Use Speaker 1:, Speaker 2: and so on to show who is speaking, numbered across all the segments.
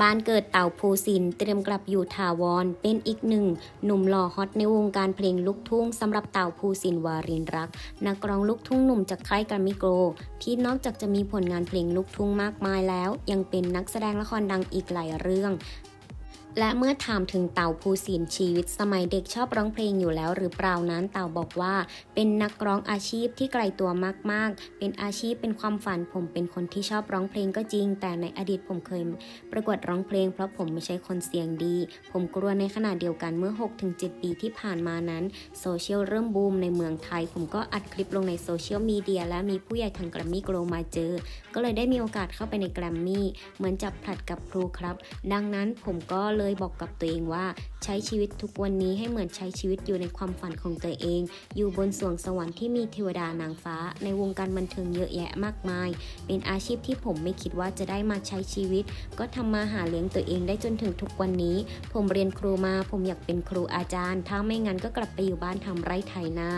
Speaker 1: บ้านเกิดเต่าภูสินเตรียมกลับอยู่ถาวร เป็นอีกหนึ่ง หนุ่มหล่อฮอตในวงการเพลงลูกทุ่งสำหรับเต่าภูสินวารินรัก นักร้องลูกทุ่งหนุ่มจากค่ายกรมมิโกรที่นอกจากจะมีผลงานเพลงลูกทุ่งมากมายแล้ว ยังเป็นนักแสดงละครดังอีกหลายเรื่อง และเมื่อถามถึงเต่าภูสินชีวิตสมัยเด็กชอบร้องเพลงอยู่แล้วหรือเปล่านั้นเต่าบอกว่า เป็นนักร้องอาชีพที่ไกลตัวมากๆ เป็นอาชีพเป็นความฝันผมเป็นคนที่ชอบร้องเพลงก็จริง แต่ในอดีตผมเคยประกวดร้องเพลง เพราะผมไม่ใช่คนเสียงดี ผมกลัวในขณะเดียวกันเมื่อ 6-7 ปีที่ผ่านมานั้นโซเชียลเริ่มบูมในเมืองไทย ผมก็อัดคลิปลงในโซเชียลมีเดียและมีผู้ใหญ่ทางแกรมมี่โกลมาเจอ ก็เลยได้มีโอกาสเข้าไปในแกรมมี่เหมือนจับผลัดกับครูครับ ดังนั้นผมก็เลยบอกกับตัวเองว่าใช้ชีวิตทุกวันนี้ให้เหมือนใช้ชีวิตอยู่ในความฝันของตัวเอง อยู่บนสวงสวรรค์ที่มีเทวดานางฟ้า ในวงการบันเทิงเยอะแยะมากมาย เป็นอาชีพที่ผมไม่คิดว่าจะได้มาใช้ชีวิต ก็ทำมาหาเลี้ยงตัวเองได้จนถึงทุกวันนี้ ผมเรียนครูมา ผมอยากเป็นครูอาจารย์ ถ้าไม่งั้นก็กลับไปอยู่บ้านทำไร่ไถนา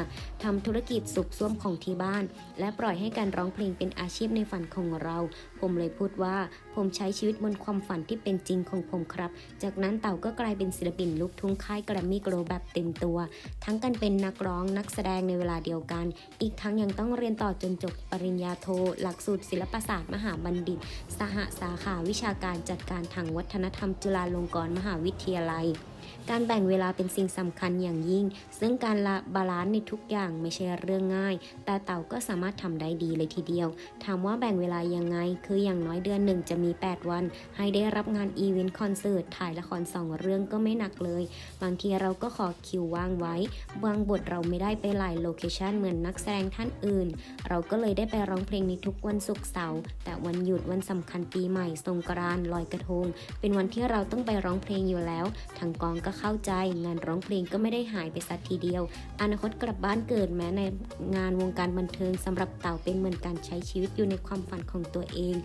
Speaker 1: ทำธุรกิจสุบซ่วมของที่บ้าน และปล่อยให้การร้องเพลงเป็นอาชีพในฝันของเรา ผมเลยพูดว่า ผมใช้ชีวิตบนความฝันที่เป็นจริงของผมครับ จากนั้นเต่าก็กลายเป็นศิลปินลูกทุ่งค่ายแกรมมี่โกลแบบเต็มตัว ทั้งกันเป็นนักร้องนักแสดงในเวลาเดียวกัน อีกทั้งยังต้องเรียนต่อจนจบปริญญาโท หลักสูตรศิลปศาสตร์มหาบัณฑิต สหสาขาวิชาการจัดการทางวัฒนธรรมจุฬาลงกรณ์มหาวิทยาลัย การแบ่งเวลาเป็นสิ่งสำคัญอย่างยิ่ง ซึ่งการละบาลานซ์ในทุกอย่างไม่ใช่เรื่องง่าย แต่เต่าก็สามารถทำได้ดีเลยทีเดียว ถามว่าแบ่งเวลายังไง คืออย่างน้อยเดือนหนึ่งจะมี 8 วัน ให้ได้รับงานอีเวนต์คอนเสิร์ต ถ่ายละครสองเรื่องก็ไม่หนักเลย บางทีเราก็ขอคิวว่างไว้ บางบทเราไม่ได้ไปหลายโลเคชันเหมือนนักแสดงท่านอื่น เราก็เลยได้ไปร้องเพลงในทุกวันศุกร์เสาร์แต่วันหยุดวันสำคัญปีใหม่สงกรานต์ลอยกระทง เป็นวันที่เราต้องไปร้องเพลงอยู่แล้วทางกองก็เข้าใจ งานร้องเพลงก็ไม่ได้หายไปสักทีเดียว อนาคตกลับบ้านเกิดแม้ในงานวงการบันเทิงสำหรับเต่าเป็นเหมือนการใช้ชีวิตอยู่ในความฝันของตัวเอง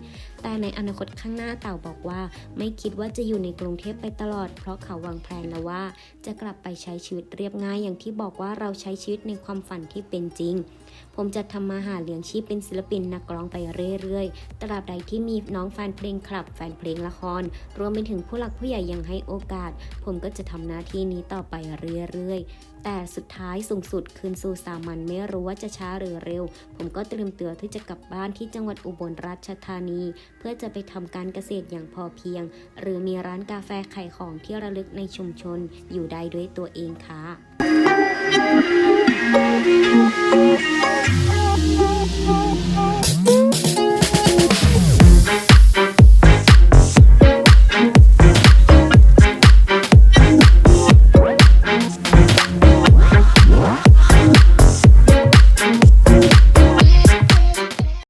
Speaker 1: แต่ในอนาคตข้างหน้าเต่าบอกว่า ไม่คิดว่าจะอยู่ในกรุงเทพไปตลอด เพราะเขาวางแผนแล้วว่า จะกลับไปใช้ชีวิตเรียบง่ายอย่างที่บอกว่าเราใช้ชีวิตในความฝันที่เป็นจริง ผมจะทำมาหาเลี้ยงชีพเป็นศิลปินนักร้องไปเรื่อยๆ ตราบใดที่มีน้องแฟนเพลงคลับ แฟนเพลงละคร รวมไปถึงผู้หลักผู้ใหญ่ยังให้โอกาส ผมก็จะทำหน้าที่นี้ต่อไปเรื่อยๆ แต่สุดท้ายสูงสุดคืนสู่สามัญไม่รู้ว่าจะช้าหรือเร็ว ผมก็เตรียมตัวที่จะกลับบ้านที่จังหวัดอุบลราชธานี เพื่อจะไปทำการเกษตรอย่างพอเพียง หรือมีร้านกาแฟขายของที่ระลึกในชุมชนอยู่ได้ด้วยตัวเองค่ะ